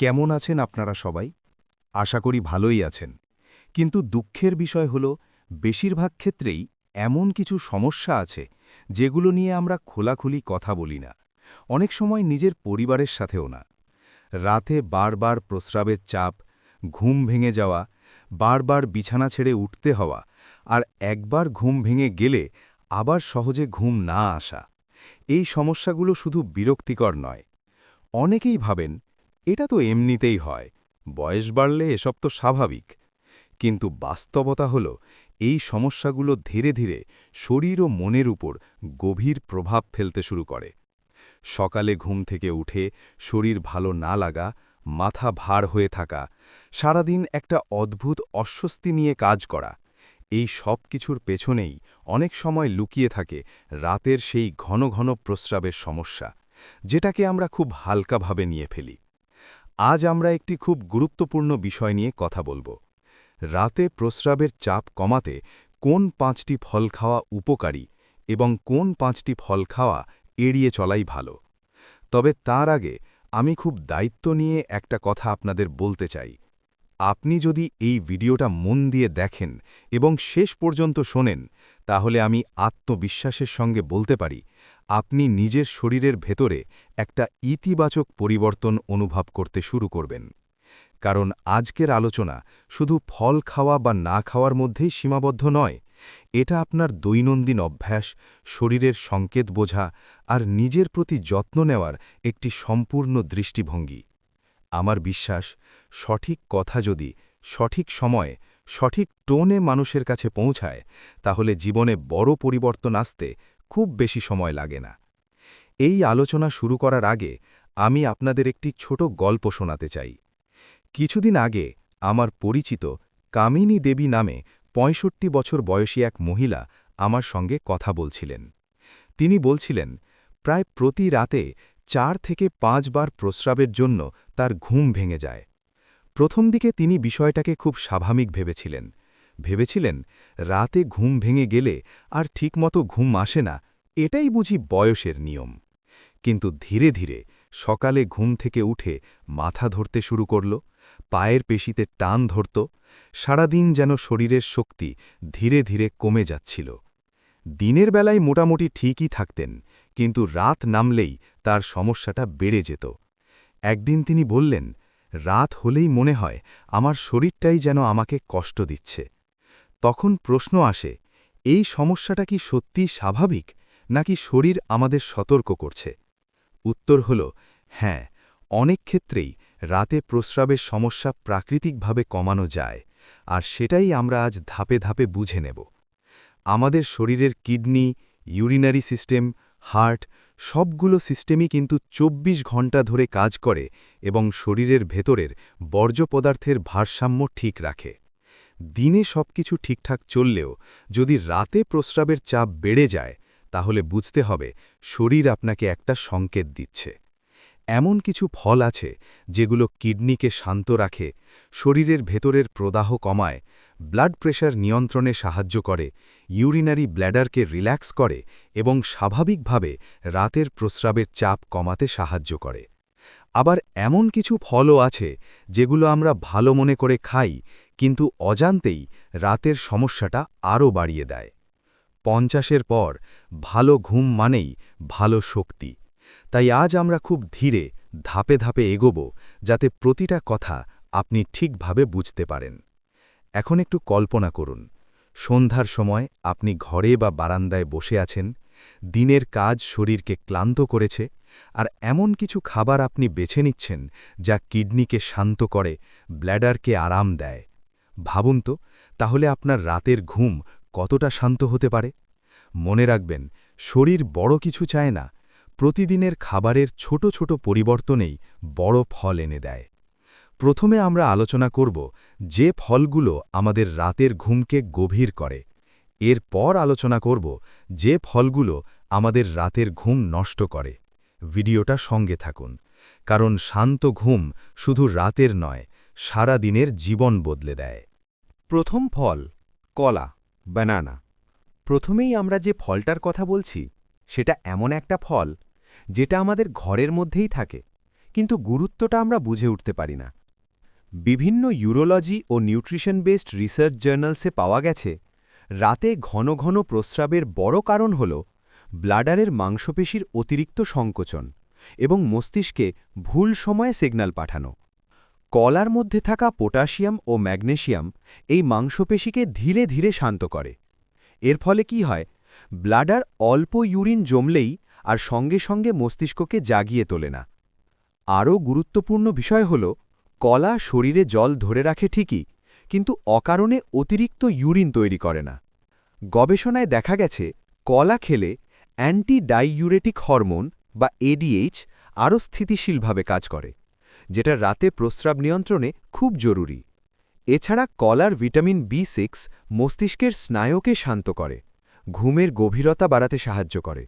কেমন আছেন আপনারা সবাই? আশা করি ভালোই আছেন। কিন্তু দুঃখের বিষয় হল, বেশিরভাগ ক্ষেত্রেই এমন কিছু সমস্যা আছে, যেগুলো নিয়ে আমরা খোলাখুলি কথা বলি না। অনেক সময় নিজের পরিবারের সাথেও না। রাতে বারবার প্রস্রাবের চাপ, ঘুম ভেঙে যাওয়া, বারবার বিছানা ছেড়ে উঠতে হওয়া, আর একবার ঘুম ভেঙে গেলে আবার সহজে ঘুম না আসা, এই সমস্যাগুলো শুধু বিরক্তিকর নয়। অনেকেই ভাবেন এটা তো এমনিতেই হয়, বয়স বাড়লে এসব তো স্বাভাবিক। কিন্তু বাস্তবতা হল, এই সমস্যাগুলো ধীরে ধীরে শরীর ও মনের উপর গভীর প্রভাব ফেলতে শুরু করে। সকালে ঘুম থেকে উঠে শরীর ভালো না লাগা, মাথা ভার হয়ে থাকা, সারাদিন একটা অদ্ভুত অস্বস্তি নিয়ে কাজ করা, এই সব কিছুর পেছনেই অনেক সময় লুকিয়ে থাকে রাতের সেই ঘন ঘন প্রস্রাবের সমস্যা, যেটাকে আমরা খুব হালকাভাবে নিয়ে ফেলি। আজ আমরা একটি খুব গুরুত্বপূর্ণ বিষয় নিয়ে কথা বলব। রাতে প্রস্রাবের চাপ কমাতে কোন পাঁচটি ফল খাওয়া উপকারী এবং কোন পাঁচটি ফল খাওয়া এড়িয়ে চলাই ভালো তবে তার আগে আমি খুব দায়িত্ব নিয়ে একটা কথা আপনাদের বলতে চাই আপনি যদি এই ভিডিওটা মন দিয়ে দেখেন এবং শেষ পর্যন্ত শোনেন, তাহলে আমি আত্মবিশ্বাসের সঙ্গে বলতে পারি আপনি নিজের শরীরের ভেতরে একটা ইতিবাচক পরিবর্তন অনুভব করতে শুরু করবেন। কারণ আজকের আলোচনা শুধু ফল খাওয়া বা না খাওয়ার মধ্যেই সীমাবদ্ধ নয়, এটা আপনার দৈনন্দিন অভ্যাস, শরীরের সংকেত বোঝা আর নিজের প্রতি যত্ন নেওয়ার একটি সম্পূর্ণ দৃষ্টিভঙ্গি। আমার বিশ্বাস, সঠিক কথা যদি, সঠিক সময়ে, সঠিক টোনে মানুষের কাছে পৌঁছায়, তাহলে জীবনে বড় পরিবর্তন আসতে খুব বেশি সময় লাগে না। এই আলোচনা শুরু করার আগে আমি আপনাদের একটি ছোট গল্প শোনাতে চাই। কিছুদিন আগে আমার পরিচিত কামিনী দেবী নামে ৬৫ বছর বয়সী এক মহিলা আমার সঙ্গে কথা বলছিলেন। তিনি বলছিলেন, প্রায় প্রতি রাতে চার থেকে পাঁচবার প্রস্রাবের জন্য তার ঘুম ভেঙে যায়। প্রথম দিকে তিনি বিষয়টাকে খুব স্বাভাবিক ভেবেছিলেন ভেবেছিলেন রাতে ঘুম ভেঙে গেলে আর ঠিকমতো ঘুম আসে না, এটাই বুঝি বয়সের নিয়ম। কিন্তু ধীরে ধীরে সকালে ঘুম থেকে উঠে মাথা ধরতে শুরু করল, পায়ের পেশিতে টান ধরত, সারাদিন যেন শরীরের শক্তি ধীরে ধীরে কমে যাচ্ছিল। দিনের বেলায় মোটামুটি ঠিকই থাকতেন, কিন্তু রাত নামলেই তার সমস্যাটা বেড়ে যেত। একদিন তিনি বললেন, রাত হলেই মনে হয় আমার শরীরটাই যেন আমাকে কষ্ট দিচ্ছে। তখন প্রশ্ন আসে, এই সমস্যাটা কি সত্যি স্বাভাবিক, নাকি শরীর আমাদের সতর্ক করছে? উত্তর হল হ্যাঁ অনেক ক্ষেত্রেই রাতে প্রস্রাবের সমস্যা প্রাকৃতিকভাবে কমানো যায়, আর সেটাই আমরা আজ ধাপে ধাপে বুঝে নেব। আমাদের শরীরের কিডনি, ইউরিনারি সিস্টেম, হার্ট সবগুলো সিস্টেমই কিন্তু ২৪ ঘণ্টা ধরে কাজ করে এবং শরীরের ভেতরের বর্জ্য পদার্থের ভারসাম্য ঠিক রাখে। দিনে সবকিছু ঠিকঠাক চললেও যদি রাতে প্রস্রাবের চাপ বেড়ে যায়, তাহলে বুঝতে হবে শরীর আপনাকে একটা সংকেত দিচ্ছে। এমন কিছু ফল আছে যেগুলো কিডনিকে শান্ত রাখে, শরীরের ভেতরের প্রদাহ কমায়, ব্লাড প্রেশার নিয়ন্ত্রণে সাহায্য করে, ইউরিনারি ব্ল্যাডারকে রিল্যাক্স করে এবং স্বাভাবিকভাবে রাতের প্রস্রাবের চাপ কমাতে সাহায্য করে। আবার এমন কিছু ফলও আছে যেগুলো আমরা ভালো মনে করে খাই কিন্তু অজান্তেই রাতের সমস্যাটা আরও বাড়িয়ে দেয়। পঞ্চাশের পর ভালো ঘুম মানেই ভালো শক্তি। তাই আজ আমরা খুব ধীরে, ধাপে ধাপে এগোব যাতে প্রতিটা কথা আপনি ঠিকভাবে বুঝতে পারেন। এখন একটু কল্পনা করুন। সন্ধ্যার সময় আপনি ঘরে বা বারান্দায় বসে আছেন, দিনের কাজ শরীরকে ক্লান্ত করেছে, আর এমন কিছু খাবার আপনি বেছে নিচ্ছেন যা কিডনিকে শান্ত করে, ব্ল্যাডারকে আরাম দেয়। ভাবুন তো, তাহলে আপনার রাতের ঘুম কতটা শান্ত হতে পারে? মনে রাখবেন, শরীর বড় কিছু চায় না, প্রতিদিনের খাবারের ছোট ছোট পরিবর্তনেই বড় ফল এনে দেয়। প্রথমে আমরা আলোচনা করব যে ফলগুলো আমাদের রাতের ঘুমকে গভীর করে। এরপর আলোচনা করব যে ফলগুলো আমাদের রাতের ঘুম নষ্ট করে। ভিডিওটা সঙ্গে থাকুন, কারণ শান্ত ঘুম শুধু রাতের নয় সারা দিনের জীবন বদলে দেয়। প্রথম ফল, কলা ব্যানানা প্রথমেই আমরা যে ফলটার কথা বলছি, সেটা এমন একটা ফল, যেটা আমাদের ঘরের মধ্যেই থাকে, কিন্তু গুরুত্বটা আমরা বুঝে উঠতে পারি না। বিভিন্ন ইউরোলজি ও নিউট্রিশন বেসড রিসার্চ জার্নালসে পাওয়া গেছে, রাতে ঘন ঘন প্রস্রাবের বড় কারণ হল ব্লাডারের মাংসপেশির অতিরিক্ত সংকোচন এবং মস্তিষ্কে ভুল সময়ে সিগন্যাল পাঠানো। কলার মধ্যে থাকা পটাশিয়াম ও ম্যাগনেশিয়াম এই মাংসপেশিকে ধীরে ধীরে শান্ত করে। এর ফলে কি হয়? ব্লাডার অল্প ইউরিন জমলেই আর সঙ্গে সঙ্গে মস্তিষ্ককে জাগিয়ে তোলে না। আরও গুরুত্বপূর্ণ বিষয় হল, কলা শরীরে জল ধরে রাখে ঠিকই, কিন্তু অকারণে অতিরিক্ত ইউরিন তৈরি করে না। গবেষণায় দেখা গেছে, কলা খেলে অ্যান্টি ডাইইউরেটিক হরমোন বা এডিএইচ আরও স্থিতিশীলভাবে কাজ করে। যেটা রাতে প্রস্রাব নিয়ন্ত্রণে খুব জরুরি। এছাড়া কলার ভিটামিন বি সিক্স মস্তিষ্কের স্নায়ুকে শান্ত করে, ঘুমের গভীরতা বাড়াতে সাহায্য করে।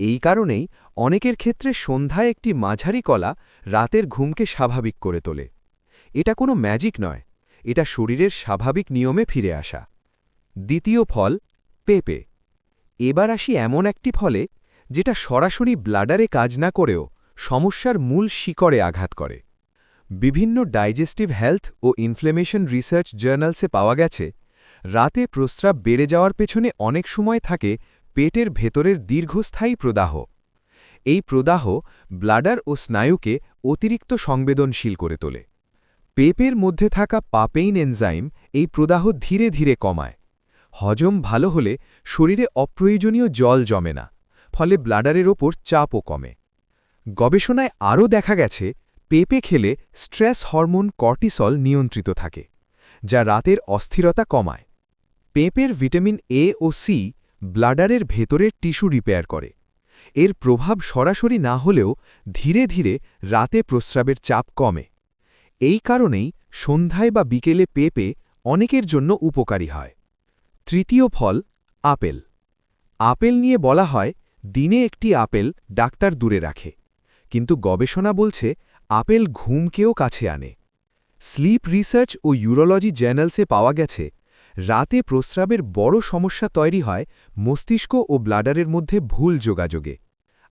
এই কারণেই অনেকের ক্ষেত্রে সন্ধ্যায় একটি মাঝারি কলা রাতের ঘুমকে স্বাভাবিক করে তোলে। এটা কোনো ম্যাজিক নয়, এটা শরীরের স্বাভাবিক নিয়মে ফিরে আসা। দ্বিতীয় ফল, পেঁপে। এবার আসি এমন একটি ফলে যেটা সরাসরি ব্লাডারে কাজ না করেও সমস্যার মূল শিকড়ে আঘাত করে। বিভিন্ন ডাইজেস্টিভ হেলথ ও ইনফ্লেমেশন রিসার্চ জার্নালসে পাওয়া গেছে, রাতে প্রস্রাব বেড়ে যাওয়ার পেছনে অনেক সময় থাকে পেটের ভেতরের দীর্ঘস্থায়ী প্রদাহ। এই প্রদাহ ব্লাডার ও স্নায়ুকে অতিরিক্ত সংবেদনশীল করে তোলে। পেপের মধ্যে থাকা পাপেইন এনজাইম এই প্রদাহ ধীরে ধীরে কমায়। হজম ভালো হলে শরীরে অপ্রয়োজনীয় জল জমে না, ফলে ব্লাডারের ওপর চাপও কমে। গবেষণায় আরও দেখা গেছে পেঁপে খেলে স্ট্রেস হরমোন কর্টিসল নিয়ন্ত্রিত থাকে, যা রাতের অস্থিরতা কমায়। পেঁপের ভিটামিন এ ও সি ব্লাডারের ভেতরের টিস্যু রিপেয়ার করে। এর প্রভাব সরাসরি না হলেও ধীরে ধীরে রাতে প্রস্রাবের চাপ কমে। এই কারণেই সন্ধ্যায় বা বিকেলে পেঁপে অনেকের জন্য উপকারী হয়। তৃতীয় ফল, আপেল। আপেল নিয়ে বলা হয়, দিনে একটি আপেল ডাক্তার দূরে রাখে। কিন্তু গবেষণা বলছে আপেল ঘুমকেও কাছে আনে। স্লিপ রিসার্চ ও ইউরোলজি জার্নালসে পাওয়া গেছে, রাতে প্রস্রাবের বড় সমস্যা তৈরি হয় মস্তিষ্ক ও ব্লাডারের মধ্যে ভুল যোগাযোগে।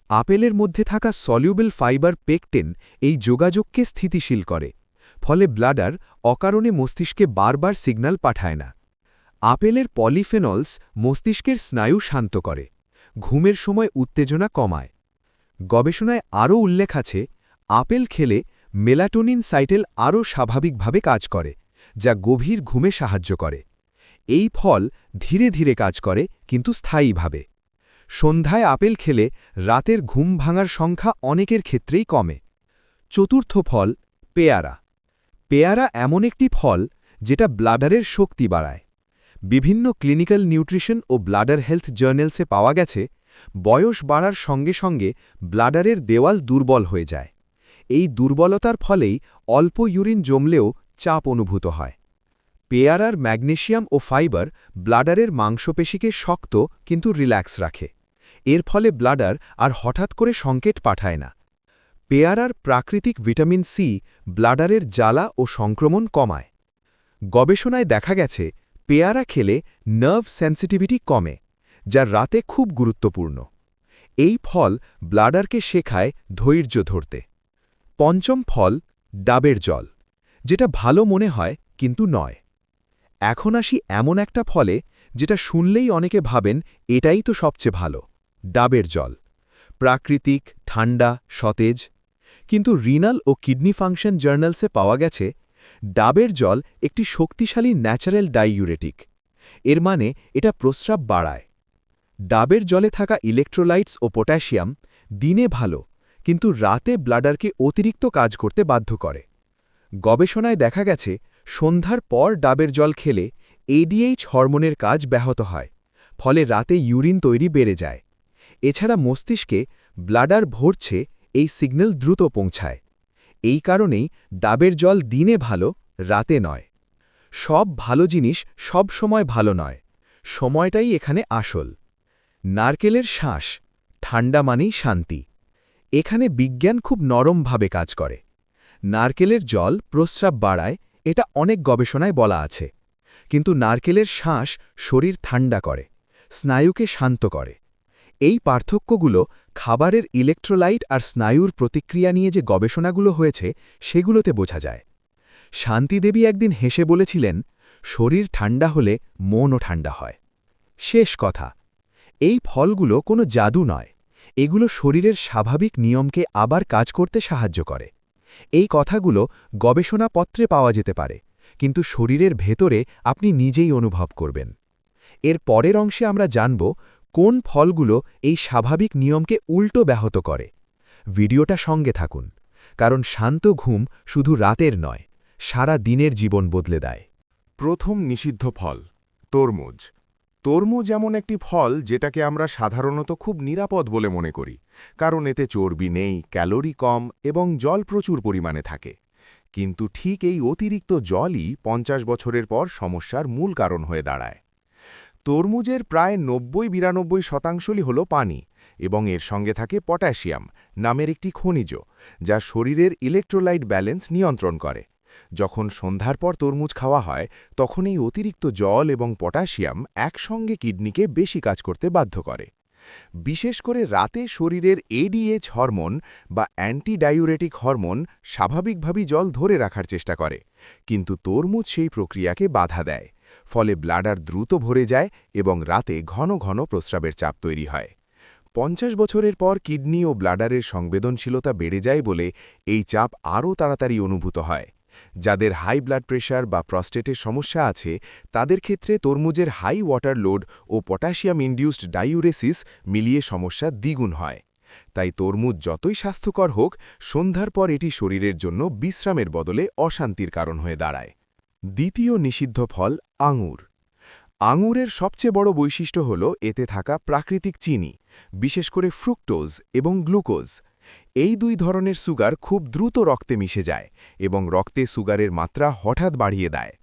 আপেলের মধ্যে থাকা সলিউবল ফাইবার পেকটেন এই যোগাযোগকে স্থিতিশীল করে, ফলে ব্লাডার অকারণে মস্তিষ্কে বারবার সিগন্যাল পাঠায় না। আপেলের পলিফেনলস মস্তিষ্কের স্নায়ু শান্ত করে, ঘুমের সময় উত্তেজনা কমায়। গবেষণায় আরও উল্লেখ আছে আপেল খেলে মেলাটোনিন সাইটেল আরও স্বাভাবিকভাবে কাজ করে, যা গভীর ঘুমে সাহায্য করে। এই ফল ধীরে ধীরে কাজ করে, কিন্তু স্থায়ীভাবে। সন্ধ্যায় আপেল খেলে রাতের ঘুম ভাঙার সংখ্যা অনেকের ক্ষেত্রেই কমে। চতুর্থ ফল, পেয়ারা। পেয়ারা এমন একটি ফল যেটা ব্লাডারের শক্তি বাড়ায়। বিভিন্ন ক্লিনিক্যাল নিউট্রিশন ও ব্লাডার হেলথ জার্নেলসে পাওয়া গেছে, বয়স বাড়ার সঙ্গে সঙ্গে ব্লাডারের দেওয়াল দুর্বল হয়ে যায়। এই দুর্বলতার ফলেই অল্প ইউরিন জমলেও চাপ অনুভূত হয়। পেয়ারার ম্যাগনেশিয়াম ও ফাইবার ব্লাডারের মাংসপেশিকে শক্ত কিন্তু রিল্যাক্স রাখে। এর ফলে ব্লাডার আর হঠাৎ করে সংকেট পাঠায় না। পেয়ারার প্রাকৃতিক ভিটামিন সি ব্লাডারের জ্বালা ও সংক্রমণ কমায়। গবেষণায় দেখা গেছে, পেয়ারা খেলে নার্ভ সেন্সিটিভিটি কমে, যা রাতে খুব গুরুত্বপূর্ণ। এই ফল ব্লাডারকে শেখায় ধৈর্য ধরতে। পঞ্চম ফল, ডাবের জল, যেটা ভালো মনে হয় কিন্তু নয়। এখন আসি এমন একটা ফলে যেটা শুনলেই অনেকে ভাবেন এটাই তো সবচেয়ে ভালো, ডাবের জল। প্রাকৃতিক, ঠান্ডা, সতেজ। কিন্তু রিনাল ও কিডনি ফাংশন জার্নালসে পাওয়া গেছে, ডাবের জল একটি শক্তিশালী ন্যাচারাল ডাইউরেটিক। এর মানে এটা প্রস্রাব বাড়ায়। ডাবের জলে থাকা ইলেকট্রোলাইটস ও পটাশিয়াম দিনে ভালো কিন্তু রাতে ব্লাডারকে অতিরিক্ত কাজ করতে বাধ্য করে। গবেষণায় দেখা গেছে, সন্ধ্যার পর ডাবের জল খেলে এডিএইচ হরমোনের কাজ ব্যাহত হয়, ফলে রাতে ইউরিন তৈরি বেড়ে যায়। এছাড়া মস্তিষ্কে ব্লাডার ভরছে, এই সিগন্যাল দ্রুত পৌঁছায়। এই কারণেই ডাবের জল দিনে ভালো, রাতে নয়। সব ভালো জিনিস সব সময় ভালো নয়। সময়টাই এখানে আসল। নারকেলের শ্বাস, ঠান্ডা মানেই শান্তি। এখানে বিজ্ঞান খুব নরমভাবে কাজ করে। নারকেলের জল প্রস্রাব বাড়ায়, এটা অনেক গবেষণায় বলা আছে। কিন্তু নারকেলের শ্বাস শরীর ঠান্ডা করে, স্নায়ুকে শান্ত করে। এই পার্থক্যগুলো খাবারের ইলেকট্রোলাইট আর স্নায়ুর প্রতিক্রিয়া নিয়ে যে গবেষণাগুলো হয়েছে, সেগুলোতে বোঝা যায়। শান্তিদেবী একদিন হেসে বলেছিলেন, শরীর ঠান্ডা হলে মনও ঠান্ডা হয়। শেষ কথা, এই ফলগুলো কোনো জাদু নয়। এগুলো শরীরের স্বাভাবিক নিয়মকে আবার কাজ করতে সাহায্য করে। এই কথাগুলো গবেষণাপত্রে পাওয়া যেতে পারে, কিন্তু শরীরের ভেতরে আপনি নিজেই অনুভব করবেন। এর পরের অংশে আমরা জানব কোন ফলগুলো এই স্বাভাবিক নিয়মকে উল্টো ব্যাহত করে। ভিডিওটা সঙ্গে থাকুন, কারণ শান্ত ঘুম শুধু রাতের নয়, সারা দিনের জীবন বদলে দেয়। প্রথম নিষিদ্ধ ফল, তরমুজ। তরমুজ যেমন একটি ফল যেটাকে আমরা সাধারণত খুব নিরাপদ বলে মনে করি, কারণ এতে চর্বি নেই, ক্যালোরি কম এবং জল প্রচুর পরিমাণে থাকে। কিন্তু ঠিক এই অতিরিক্ত জলই পঞ্চাশ বছরের পর সমস্যার মূল কারণ হয়ে দাঁড়ায়। তরমুজের প্রায় নব্বই বিরানব্বই শতাংশই হল পানি এবং এর সঙ্গে থাকে পটাশিয়াম নামের একটি খনিজ, যা শরীরের ইলেকট্রোলাইট ব্যালেন্স নিয়ন্ত্রণ করে। যখন সন্ধ্যার পর তরমুজ খাওয়া হয় তখন এই অতিরিক্ত জল এবং পটাশিয়াম একসঙ্গে কিডনিকে বেশি কাজ করতে বাধ্য করে। বিশেষ করে রাতে শরীরের এডিএইচ হরমোন বা অ্যান্টিডাইউরেটিক হরমোন স্বাভাবিকভাবেই জল ধরে রাখার চেষ্টা করে, কিন্তু তরমুজ সেই প্রক্রিয়াকে বাধা দেয়, ফলে ব্লাডার দ্রুত ভরে যায় এবং রাতে ঘন ঘন প্রস্রাবের চাপ তৈরি হয়। পঞ্চাশ বছরের পর কিডনি ও ব্লাডারের সংবেদনশীলতা বেড়ে যায় বলে এই চাপ আরও তাড়াতাড়ি অনুভূত হয়। যাদের হাই ব্লাড প্রেশার বা প্রস্টেটের সমস্যা আছে, তাদের ক্ষেত্রে তরমুজের হাই ওয়াটার লোড ও পটাশিয়াম ইন্ডিউসড ডাইউরেসিস মিলিয়ে সমস্যা দ্বিগুণ হয়। তাই তরমুজ যতই স্বাস্থ্যকর হোক, সন্ধ্যার পর এটি শরীরের জন্য বিশ্রামের বদলে অশান্তির কারণ হয়ে দাঁড়ায়। দ্বিতীয় নিষিদ্ধ ফল আঙুর। আঙুরের সবচেয়ে বড় বৈশিষ্ট্য হল এতে থাকা প্রাকৃতিক চিনি, বিশেষ করে ফ্রুক্টোজ এবং গ্লুকোজ। এই দুই ধরনের সুগার খুব দ্রুত রক্তে মিশে যায় এবং রক্তে সুগারের মাত্রা হঠাৎ বাড়িয়ে দেয়।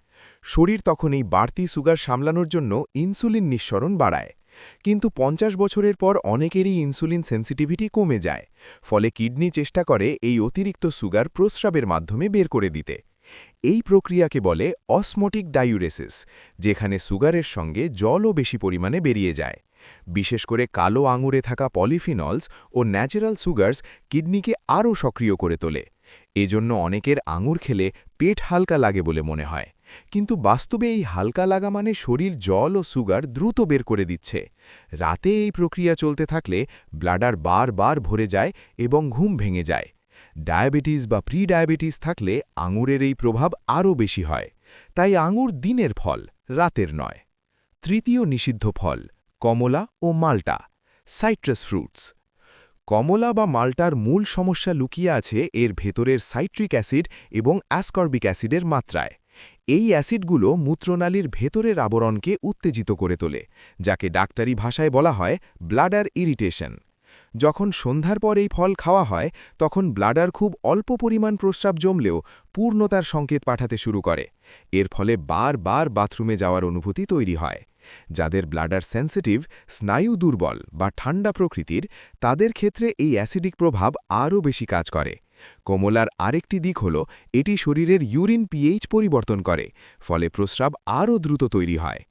শরীর তখন এই বাড়তি সুগার সামলানোর জন্য ইনসুলিন নিঃসরণ বাড়ায়। কিন্তু পঞ্চাশ বছরের পর অনেকেরই ইনসুলিন সেন্সিটিভিটি কমে যায়, ফলে কিডনি চেষ্টা করে এই অতিরিক্ত সুগার প্রস্রাবের মাধ্যমে বের করে দিতে। এই প্রক্রিয়াকে বলে অসমোটিক ডায়ুরেসিস যেখানে সুগারের সঙ্গে জলও বেশি পরিমাণে বেরিয়ে যায়। বিশেষ করে কালো আঙুরে থাকা পলিফিনলস ও ন্যাচারাল সুগার্স কিডনিকে আরও সক্রিয় করে তোলে। এজন্য অনেকের আঙুর খেলে পেট হালকা লাগে বলে মনে হয়। কিন্তু বাস্তবে এই হালকা লাগা মানে শরীর, জল ও সুগার দ্রুত বের করে দিচ্ছে। রাতে এই প্রক্রিয়া চলতে থাকলে ব্লাডার বার বার ভরে যায় এবং ঘুম ভেঙে যায়। ডায়াবেটিস বা প্রি ডায়াবেটিস থাকলে আঙুরের এই প্রভাব আরও বেশি হয়। তাই আঙুর দিনের ফল, রাতের নয়। তৃতীয় নিষিদ্ধ ফল কমলা ও মাল্টা, সাইট্রাস ফ্রুটস। কমলা বা মাল্টার মূল সমস্যা লুকিয়ে আছে এর ভেতরের সাইট্রিক অ্যাসিড এবং অ্যাসকর্বিক অ্যাসিডের মাত্রায়। এই অ্যাসিডগুলো মূত্রনালীর ভেতরের আবরণকে উত্তেজিত করে তোলে, যাকে ডাক্তারি ভাষায় বলা হয় ব্লাডার ইরিটেশন। যখন সন্ধ্যার পর এই ফল খাওয়া হয়, তখন ব্লাডার খুব অল্প পরিমাণ প্রস্রাব জমলেও পূর্ণতার সংকেত পাঠাতে শুরু করে। এর ফলে বার বার বাথরুমে যাওয়ার অনুভূতি তৈরি হয়। যাদের ব্লাডার সেন্সিটিভ স্নায়ু দুর্বল বা ঠান্ডা প্রকৃতির, তাদের ক্ষেত্রে এই অ্যাসিডিক প্রভাব আরও বেশি কাজ করে। কোমলার আরেকটি দিক হল, এটি শরীরের ইউরিন পিএইচ পরিবর্তন করে, ফলে প্রস্রাব আরও দ্রুত তৈরি হয়।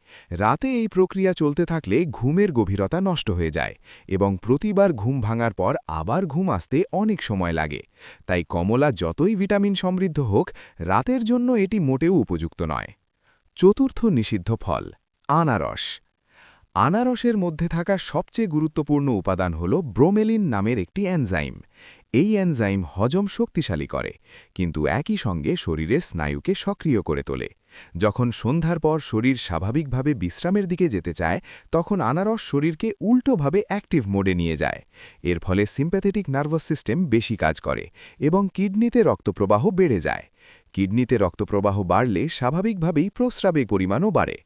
রাতে এই প্রক্রিয়া চলতে থাকলে ঘুমের গভীরতা নষ্ট হয়ে যায় এবং প্রতিবার ঘুম ভাঙার পর আবার ঘুম আসতে অনেক সময় লাগে। তাই কমলা যতই ভিটামিন সমৃদ্ধ হোক, রাতের জন্য এটি মোটেও উপযুক্ত নয়। চতুর্থ নিষিদ্ধ ফল আনারস। আনারসের মধ্যে থাকা সবচেয়ে গুরুত্বপূর্ণ উপাদান হল ব্রোমেলিন নামের একটি এনজাইম। এই এনজাইম হজম শক্তিশালী করে, কিন্তু একই সঙ্গে শরীরের স্নায়ুকে সক্রিয় করে তোলে। যখন সন্ধ্যার পর শরীর স্বাভাবিকভাবে বিশ্রামের দিকে যেতে চায়, তখন আনারস শরীরকে উল্টোভাবে অ্যাক্টিভ মোডে নিয়ে যায়। এর ফলে সিম্প্যাথেটিক নার্ভাস সিস্টেম বেশি কাজ করে এবং কিডনিতে রক্তপ্রবাহ বেড়ে যায়। কিডনিতে রক্তপ্রবাহ বাড়লে স্বাভাবিকভাবেই প্রস্রাবের পরিমাণও বাড়ে।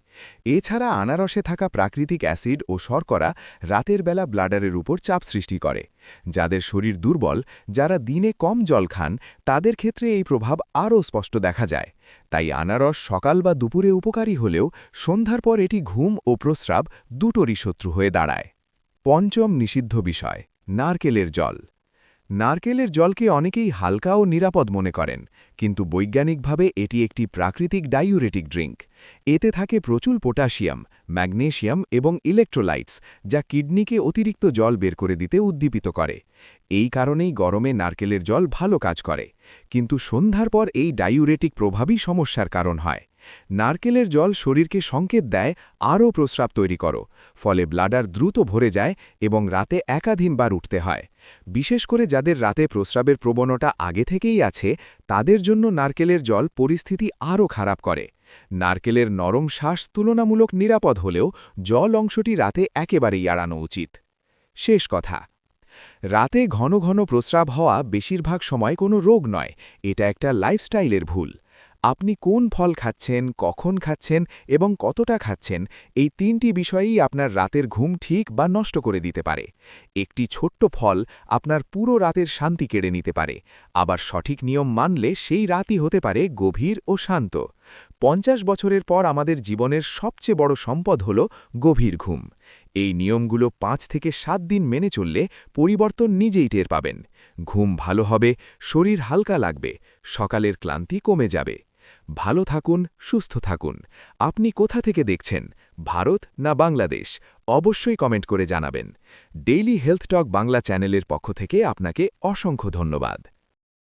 এছাড়া আনারসে থাকা প্রাকৃতিক অ্যাসিড ও শর্করা রাতের বেলা ব্লাডারের উপর চাপ সৃষ্টি করে, যাদের শরীর দুর্বল, যারা দিনে কম জল খান, তাদের ক্ষেত্রে এই প্রভাব আরও স্পষ্ট দেখা যায়। তাই আনারস সকাল বা দুপুরে উপকারী হলেও সন্ধ্যার পর এটি ঘুম ও প্রস্রাব দুটোরই শত্রু হয়ে দাঁড়ায়। পঞ্চম নিষিদ্ধ বিষয়, নারকেলের জল। নারকেলের জলকে অনেকেই হালকা ও নিরাপদ মনে করেন, কিন্তু বৈজ্ঞানিকভাবে এটি একটি প্রাকৃতিক ডাইউরেটিক ড্রিঙ্ক। এতে থাকে প্রচুর পটাশিয়াম, ম্যাগনেশিয়াম এবং ইলেকট্রোলাইটস, যা কিডনিকে অতিরিক্ত জল বের করে দিতে উদ্দীপিত করে। এই কারণেই গরমে নারকেলের জল ভালো কাজ করে। কিন্তু সন্ধ্যার পর এই ডাইউরেটিক প্রভাবই সমস্যার কারণ হয়। নারকেলের জল শরীরকে সংকেত দেয়, আরও প্রস্রাব তৈরি করো, ফলে ব্লাডার দ্রুত ভরে যায় এবং রাতে একাধিনবার উঠতে হয়। বিশেষ করে যাদের রাতে প্রস্রাবের প্রবণতা আগে থেকেই আছে, তাদের জন্য নারকেলের জল পরিস্থিতি আরও খারাপ করে। নারকেলের নরম শ্বাস তুলনামূলক নিরাপদ হলেও জল অংশটি রাতে একেবারেই এড়ানো উচিত। শেষ কথা, রাতে ঘন ঘন প্রস্রাব হওয়া বেশিরভাগ সময় কোনো রোগ নয়, এটা একটা লাইফস্টাইলের ভুল। আপনি কোন ফল খাচ্ছেন, কখন খাচ্ছেন এবং কতটা খাচ্ছেন, এই তিনটি বিষয়েই আপনার রাতের ঘুম ঠিক বা নষ্ট করে দিতে পারে। একটি ছোট্ট ফল আপনার পুরো রাতের শান্তি কেড়ে নিতে পারে। আবার সঠিক নিয়ম মানলে সেই রাতই হতে পারে গভীর ও শান্ত। পঞ্চাশ বছরের পর আমাদের জীবনের সবচেয়ে বড় সম্পদ হল গভীর ঘুম। এই নিয়মগুলো পাঁচ থেকে সাত দিন মেনে চললে পরিবর্তন নিজেই টের পাবেন। ঘুম ভালো হবে, শরীর হালকা লাগবে, সকালের ক্লান্তি কমে যাবে। ভালো থাকুন, সুস্থ থাকুন। আপনি কোথা থেকে দেখছেন, ভারত না বাংলাদেশ? অবশ্যই কমেন্ট করে জানাবেন। ডেইলি হেলথ টক বাংলা চ্যানেলের পক্ষ থেকে আপনাকে অসংখ্য ধন্যবাদ।